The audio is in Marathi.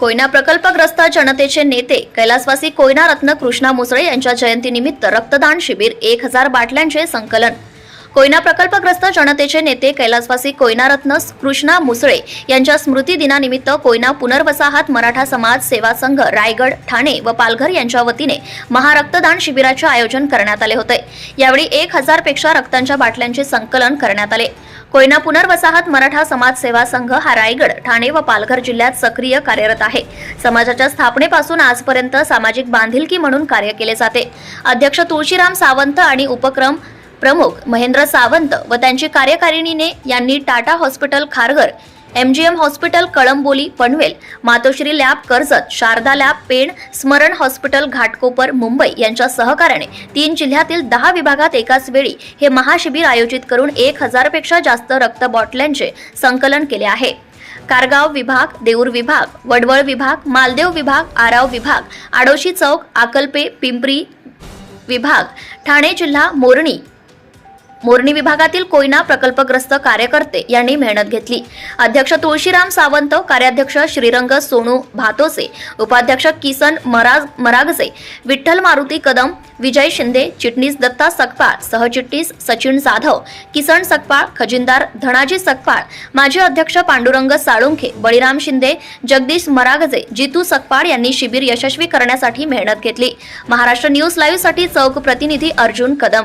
कोयना प्रकल्पग्रस्त जनतेचे नेते कैलासवासी कोयना रत्न कृष्णा मुसळे यांच्या जयंतीनिमित्त रक्तदान शिबिर एक हजार बाटल्यांचे संकलन. कोयना प्रकल्पग्रस्त जनतेचे नेते कैलासवासी कोयनारत्न कृष्णा मुसळे यांच्या स्मृती दिनानिमित्त कोयना पुनर्वसाहत मराठा समाज सेवा संघ रायगड ठाणे व पालघर यांच्या वतीने महारक्तदान शिबिराचे आयोजन करण्यात आले होते. यावेळी एक हजारपेक्षा रक्तांच्या बाटल्यांचे संकलन करण्यात आले. कोयना पुनर्वसाहत मराठा समाज सेवा संघ हा रायगड ठाणे व पालघर जिल्ह्यात सक्रिय कार्यरत आहे. समाजाच्या स्थापनेपासून आजपर्यंत सामाजिक बांधिलकी म्हणून कार्य केले जाते. अध्यक्ष तुळशीराम सावंत आणि उपक्रम प्रमुख महेंद्र सावंत व त्यांची कार्यकारिणीने यांनी Tata hospital Kharghar MGM hospital Kalamboli Panvel. Matoshri lab Karjat. Sharada lab Pen Smaran hospital Ghatkopar Mumbai. यांच्या सहकार्याने तीन जिल्ह्यातील दहा विभागात एकाच वेळी हे महाशिबिर आयोजित करून एक हजारपेक्षा जास्त रक्त बॉटल्यांचे संकलन केले आहे. कारगाव विभाग देऊर विभाग वडवळ विभाग मालदेव विभाग आराव विभाग आडोशी चौक आकल्पे पिंपरी विभाग ठाणे जिल्हा मोरणी मोरणी विभागातील कोयना प्रकल्पग्रस्त कार्यकर्ते यांनी मेहनत घेतली. अध्यक्ष तुळशीराम सावंत कार्याध्यक्ष श्रीरंग सोनू भातोसे उपाध्यक्ष किसन मराज मरागसे विठ्ठल मारुती कदम विजय शिंदे चिटणीस दत्ता सकपाळ सहचिटणीस सचिन जाधव किसन सकपाळ खजिनदार धनाजी सकपाळ माजी अध्यक्ष पांडुरंग साळुंखे बळीराम शिंदे जगदीश मरागजे जितू सकपाळ यांनी शिबिर यशस्वी करण्यासाठी मेहनत घेतली. महाराष्ट्र न्यूज लाईव्हसाठी चौक प्रतिनिधी अर्जुन कदम.